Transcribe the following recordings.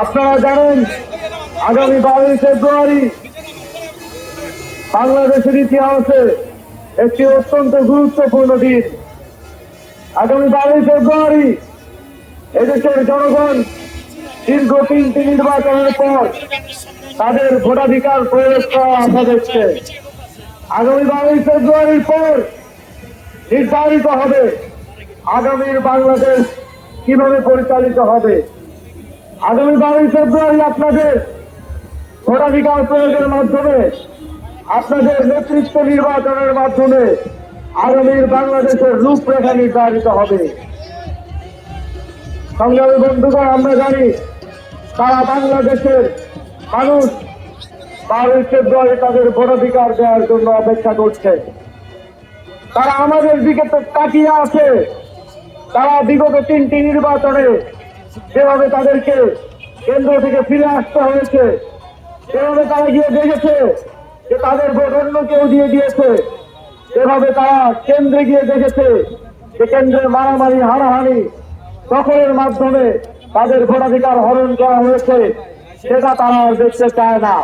আপনারা জানেন, আগামী বারোই ফেব্রুয়ারি বাংলাদেশের ইতিহাসে একটি অত্যন্ত গুরুত্বপূর্ণ দিন। আগামী বারোই ফেব্রুয়ারি এদেশের জনগণ দীর্ঘ তিনটি নির্বাচনের পর তাদের ভোটাধিকার প্রয়োগ করা আশা দেখছে। আগামী বারোই ফেব্রুয়ারির পর নির্ধারিত হবে আগামীর বাংলাদেশ কীভাবে পরিচালিত হবে। আগামী বারোই ফেব্রুয়ারি আপনাদের ভোটাধিকার প্রয়োগের মাধ্যমে, আপনাদের নেতৃত্ব নির্বাচনের মাধ্যমে আগামীর বাংলাদেশের রূপরেখা নির্ধারিত হবে। সংগ্রামী বন্ধুগণ, আমরা জানি তারা বাংলাদেশের মানুষ বারোই ফেব্রুয়ারি তাদের ভোটাধিকার দেওয়ার জন্য অপেক্ষা করছে। তারা আমাদের দিকে তো তাকিয়ে আছে। তারা বিগত তিনটি নির্বাচনে যেভাবে তাদেরকে কেন্দ্র থেকে ফিরে আসতে হয়েছে সেভাবে তারা গিয়ে দেখেছে যে তাদের ভোট অন্য কেউ দিয়ে দিয়েছে এভাবে তারা কেন্দ্রে গিয়ে দেখেছে যে কেন্দ্রে মারামারি, হানাহানি দখলের মাধ্যমে তাদের ভোটাধিকার হরণ করা হয়েছে, সেটা তারা দেখতে চায় না।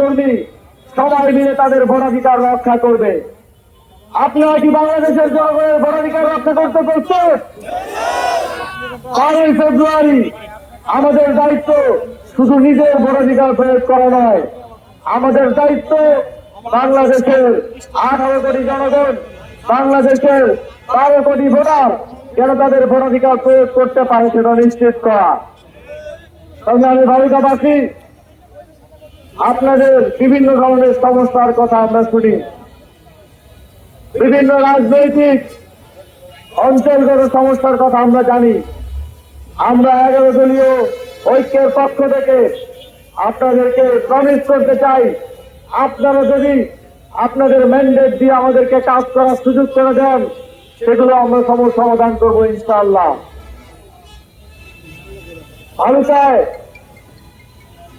কর্মী সবাই মিলে তাদের ভোটাধিকার রক্ষা করবে। আপনারা কি বাংলাদেশের জনগণের ভোটাধিকার রক্ষা করতে করছেন বারোই ফেব্রুয়ারি আমাদের দায়িত্ব শুধু নিজের ভোটাধিকার প্রয়োগ করা নয়, আমাদের দায়িত্ব বাংলাদেশের আঠারো কোটি জনগণ, বাংলাদেশের বারো কোটি ভোটার যেন তাদের ভোটাধিকার প্রয়োগ করতে পারে সেটা নিশ্চিত করা। তবে আমি বালিকাবাসী, আপনাদের বিভিন্ন ধরনের সমস্যার কথা আমরা শুনি। বিভিন্ন রাজনৈতিক অঞ্চলগত সমস্যার কথা আমরা জানি। আমরা এগারো দলীয় ঐক্যের পক্ষ থেকে আপনাদেরকে প্রমিস করতে চাই, আপনারা যদি আপনাদের ম্যান্ডেট দিয়ে আমাদেরকে কাজ করার সুযোগ করে দেন সেগুলো আমরা সমস্যা সমাধান করব ইনশাআল্লাহ। আমি চাই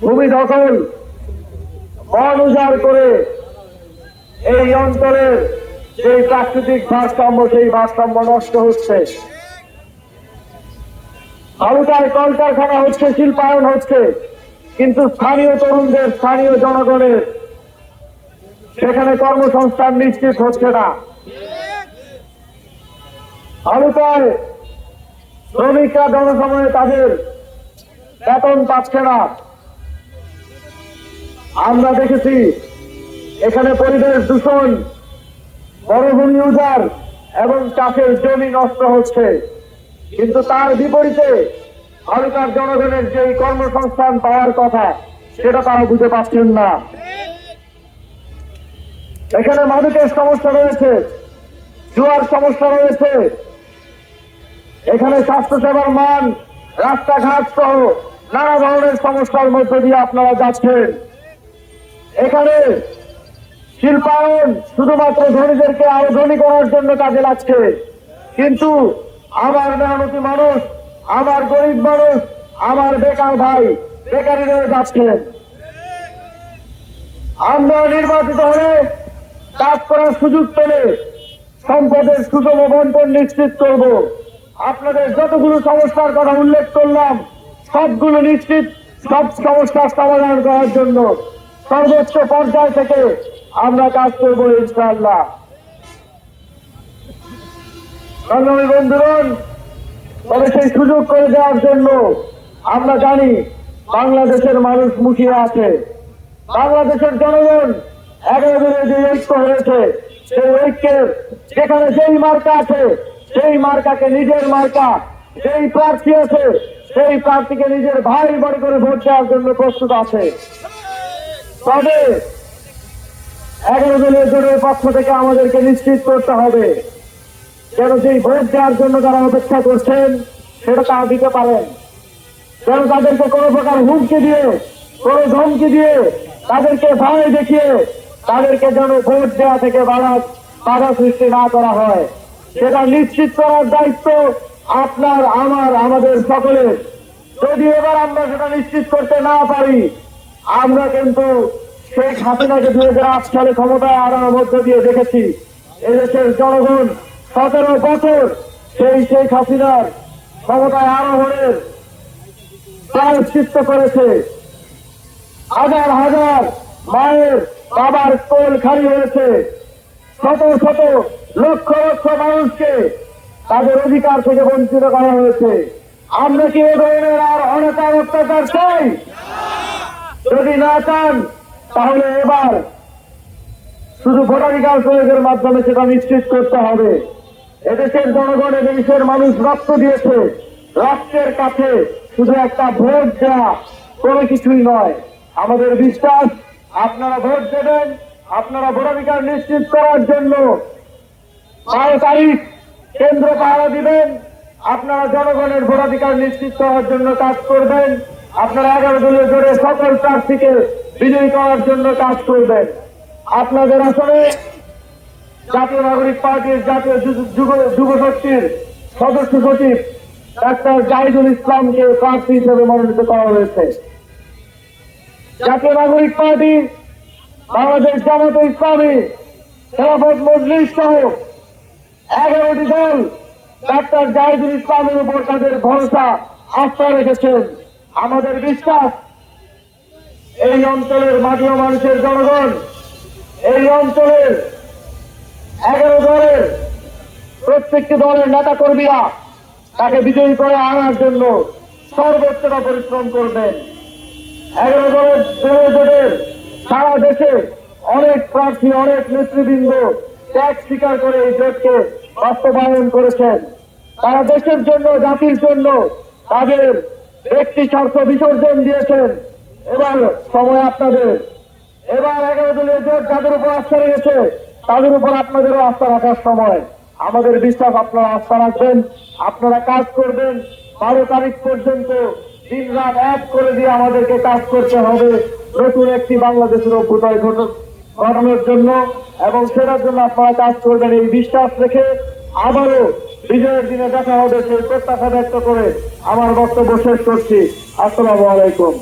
ভূমি দখল বন উজাড় করে এই অঞ্চলের যে প্রাকৃতিক ভারসাম্য, সেই ভারসাম্য নষ্ট হচ্ছে। ভারতায় কলকারখানা হচ্ছে, শিল্পায়ন হচ্ছে, কিন্তু স্থানীয় তরুণদের, স্থানীয় জনগণের সেখানে কর্মসংস্থান নিশ্চিত হচ্ছে না। ভারতায় শ্রমিকরা জনসময়ে তাদের বেতন পাচ্ছে না। আমরা দেখেছি এখানে পরিবেশ দূষণ বনভূমি উজাড় এবং চাষের জমি নষ্ট হচ্ছে। কিন্তু তার বিপরীতে ভারতের জনগণের যে কর্মসংস্থান পাওয়ার কথা, সেটা তারা বুঝে পাচ্ছেন না। এখানে মাদকের সমস্যা রয়েছে, জুয়ার সমস্যা রয়েছে এখানে স্বাস্থ্যসেবার মান, রাস্তাঘাট সহ নানা ধরনের সমস্যার মধ্যে দিয়ে আপনারা যাচ্ছেন। এখানে শিল্পায়ন শুধুমাত্র ধনীদেরকে আরও ধনী করার জন্য কাজে লাগছে। কিন্তু আমার মেহনতি মানুষ, আমার গরিব মানুষ, আমার বেকার ভাই বেকারি রয়ে যাচ্ছেন। আমরা নির্বাচিত হলে কাজ করার সুযোগ পেলে সম্পদের সুষম বন্টন নিশ্চিত করব। আপনাদের যতগুলো সমস্যার কথা উল্লেখ করলাম, সবগুলো নিশ্চিত সব সমস্যার সমাধান করার জন্য সর্বোচ্চ পর্যায় থেকে আমরা কাজ করব ইনশাআল্লাহ। সংগ্রামী বন্ধুগণ, তবে সেই সুযোগ করে দেওয়ার জন্য আমরা জানি বাংলাদেশের মানুষ মুখিয়ে আছে। বাংলাদেশের জনগণ দিনে যে ঐক্য হয়েছে। সেই ঐক্যের যেখানে যেই মার্কা আছে সেই মার্কাকে নিজের মার্কা, যেই প্রার্থী আছে, সেই প্রার্থীকে নিজের ভাই বড় করে ভোট দেওয়ার জন্য প্রস্তুত আছে। তবে এগারো দলীয় জোটের পক্ষ থেকে আমাদেরকে নিশ্চিত করতে হবে যেন সেই ভোট দেওয়ার জন্য যারা অপেক্ষা করছেন, সেটা তারা দিতে পারেন। যেন তাদেরকে কোনো প্রকার হুমকি দিয়ে, কোনো ধমকি দিয়ে তাদেরকে ভয় দেখিয়ে তাদেরকে যেন ভোট দেওয়া থেকে বাধা বাধা সৃষ্টি না করা হয়। সেটা নিশ্চিত করার দায়িত্ব আপনার, আমার, আমাদের সকলের। যদি এবার আমরা সেটা নিশ্চিত করতে না পারি, আমরা কিন্তু শেখ হাসিনাকে দুই হাজার আট সালে ক্ষমতায় আনার মধ্য দিয়ে দেখেছি। এদেশের জনগণ সতেরো বছর সেই শেখ হাসিনার ক্ষমতায় আরোহণের প্রায়শ্চিত্ত করেছে। হাজার হাজার মায়ের বাবার কোল খালি হয়েছে। শত শত লক্ষ লক্ষ মানুষকে তাদের অধিকার থেকে বঞ্চিত করা হয়েছে। আমরা কি এ ধরনের আর অনেক অত্যাচার চাই? যদি না চান, তাহলে এবার শুধু ভোটাধিকার প্রয়োগের মাধ্যমে সেটা নিশ্চিত করতে হবে। এদেশের জনগণ এদেশের মানুষ রক্ত দিয়েছে। রাষ্ট্রের কাছে শুধু একটা ভোট দেওয়া কোনো কিছুই নয়। আমাদের বিশ্বাস, আপনারা ভোট দেবেন, আপনারা ভোটাধিকার নিশ্চিত করার জন্য বারো তারিখ কেন্দ্র পাহারা দিবেন। আপনারা জনগণের ভোটাধিকার নিশ্চিত হওয়ার জন্য কাজ করবেন। আপনারা এগারো দলীয় জোরে সকল প্রার্থীকে বিজয়ী করার জন্য কাজ করবেন। আপনাদের আসলে জাতীয় নাগরিক পার্টির জাতীয় যুব শক্তির সদস্য সচিব ডাক্তার জাহিদুল ইসলামকে প্রার্থী হিসেবে মনোনীত করা হয়েছে। জাতীয় নাগরিক পার্টি বাংলাদেশ জামাতে ইসলামী খেলাফত মজলিস সহ এগারোটি দল ডাক্তার জাহিদুল ইসলামের উপর তাদের ভরসা আস্থা রেখেছেন। আমাদের বিশ্বাস, এই অঞ্চলের মাটি ও মানুষের জনগণ, এই অঞ্চলের এগারো দলের প্রত্যেকটি দলের নেতা কর্মীরা তাকে বিজয়ী করে আনার জন্য সর্বোচ্চটা পরিশ্রম করবেন। এগারো দলের দলীয় জোটের সারা দেশে অনেক প্রার্থী, অনেক নেতৃবৃন্দ ত্যাগ স্বীকার করে এই জোটকে বাস্তবায়ন করেছেন। তারা দেশের জন্য, জাতির জন্য তাদের ব্যক্তি স্বার্থ বিসর্জন দিয়েছেন। এবার সময় আপনাদের। এবার এগারো দলীয় জোট যাদের উপর আস্থা রেখেছে, তাদের উপর আপনাদেরও আস্থা রাখার সময়। আমাদের বিশ্বাস, আপনারা আস্থা রাখবেন। আপনারা কাজ করবেন। বারো তারিখ পর্যন্ত দিন রাত এক করে দিয়ে আমাদেরকে কাজ করতে হবে। নতুন একটি বাংলাদেশের অভ্যুদয় ঘট- ঘটানোর জন্য এবং সেটার জন্য আপনারা কাজ করবেন এই বিশ্বাস রেখে আবারও বিজয়ের দিনে দেখা হবে সেই প্রত্যাশা ব্যক্ত করে আমার বক্তব্য শেষ করছি। আসসালামু আলাইকুম।